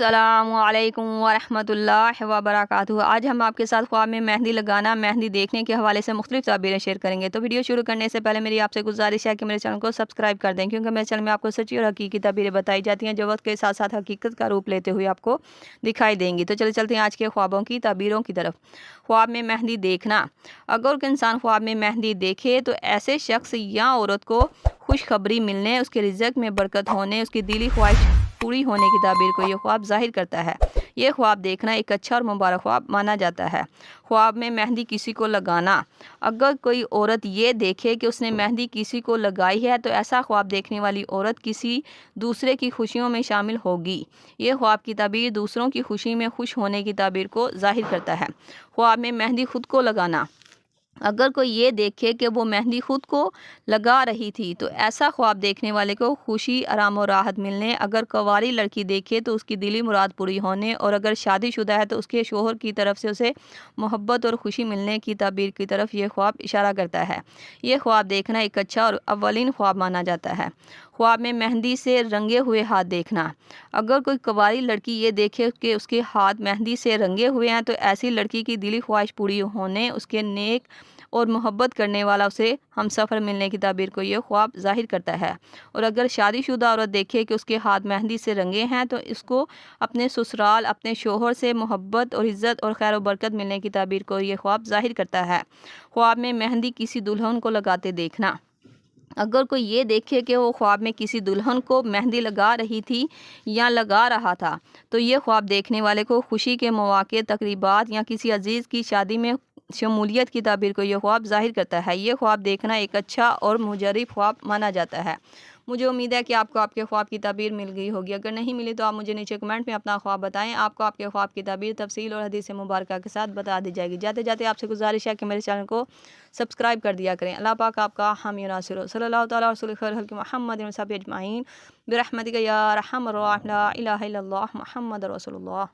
السلام علیکم ورحمۃ اللہ وبرکاتہ۔ آج ہم آپ کے ساتھ خواب میں مہندی لگانا، مہندی دیکھنے کے حوالے سے مختلف تعبیریں شیئر کریں گے۔ تو ویڈیو شروع کرنے سے پہلے میری آپ سے گزارش ہے کہ میرے چینل کو سبسکرائب کر دیں، کیونکہ میرے چینل میں آپ کو سچی اور حقیقی تعبیریں بتائی جاتی ہیں جو وقت کے ساتھ ساتھ حقیقت کا روپ لیتے ہوئے آپ کو دکھائی دیں گی۔ تو چلے چلتے ہیں آج کے خوابوں کی تعبیروں کی طرف۔ خواب میں مہندی دیکھنا۔ اگر کوئی انسان خواب میں مہندی دیکھے تو ایسے شخص یا عورت کو خوشخبری ملنے، اس کے رزق میں برکت ہونے، اس کی دلی خواہش پوری ہونے کی تعبیر کو یہ خواب ظاہر کرتا ہے۔ یہ خواب دیکھنا ایک اچھا اور مبارک خواب مانا جاتا ہے۔ خواب میں مہندی کسی کو لگانا۔ اگر کوئی عورت یہ دیکھے کہ اس نے مہندی کسی کو لگائی ہے تو ایسا خواب دیکھنے والی عورت کسی دوسرے کی خوشیوں میں شامل ہوگی۔ یہ خواب کی تعبیر دوسروں کی خوشی میں خوش ہونے کی تعبیر کو ظاہر کرتا ہے۔ خواب میں مہندی خود کو لگانا۔ اگر کوئی یہ دیکھے کہ وہ مہندی خود کو لگا رہی تھی، تو ایسا خواب دیکھنے والے کو خوشی، آرام و راحت ملنے۔ اگر کواری لڑکی دیکھے تو اس کی دلی مراد پوری ہونے، اور اگر شادی شدہ ہے تو اس کے شوہر کی طرف سے اسے محبت اور خوشی ملنے کی تعبیر کی طرف یہ خواب اشارہ کرتا ہے۔ یہ خواب دیکھنا ایک اچھا اور اولین خواب مانا جاتا ہے۔ خواب میں مہندی سے رنگے ہوئے ہاتھ دیکھنا۔ اگر کوئی کواری لڑکی یہ دیکھے کہ اس کے ہاتھ مہندی سے رنگے ہوئے ہیں تو ایسی لڑکی کی دلی خواہش پوری ہونے، اس کے نیک اور محبت کرنے والا اسے ہم سفر ملنے کی تعبیر کو یہ خواب ظاہر کرتا ہے۔ اور اگر شادی شدہ عورت دیکھے کہ اس کے ہاتھ مہندی سے رنگے ہیں تو اس کو اپنے سسرال، اپنے شوہر سے محبت اور عزت اور خیر و برکت ملنے کی تعبیر کو یہ خواب ظاہر کرتا ہے۔ خواب میں مہندی کسی دلہن کو لگاتے دیکھنا۔ اگر کوئی یہ دیکھے کہ وہ خواب میں کسی دلہن کو مہندی لگا رہی تھی یا لگا رہا تھا تو یہ خواب دیکھنے والے کو خوشی کے مواقع، تقریبات یا کسی عزیز کی شادی میں شمولیت کی تعبیر کو یہ خواب ظاہر کرتا ہے۔ یہ خواب دیکھنا ایک اچھا اور مجرب خواب مانا جاتا ہے۔ مجھے امید ہے کہ آپ کو آپ کے خواب کی تعبیر مل گئی ہوگی۔ اگر نہیں ملی تو آپ مجھے نیچے کمنٹ میں اپنا خواب بتائیں۔ آپ کو آپ کے خواب کی تعبیر تفصیل اور حدیث مبارکہ کے ساتھ بتا دی جائے گی۔ جاتے جاتے آپ سے گزارش ہے کہ میرے چینل کو سبسکرائب کر دیا کریں۔ اللہ پاک آپ کا حامی ناصر صلی اللہ تعالیٰ رسول خیر حلق محمد صاحب اجمعین۔ برحمتک یا رحم الرحمن الہ الا اللہ محمد رسول اللہ۔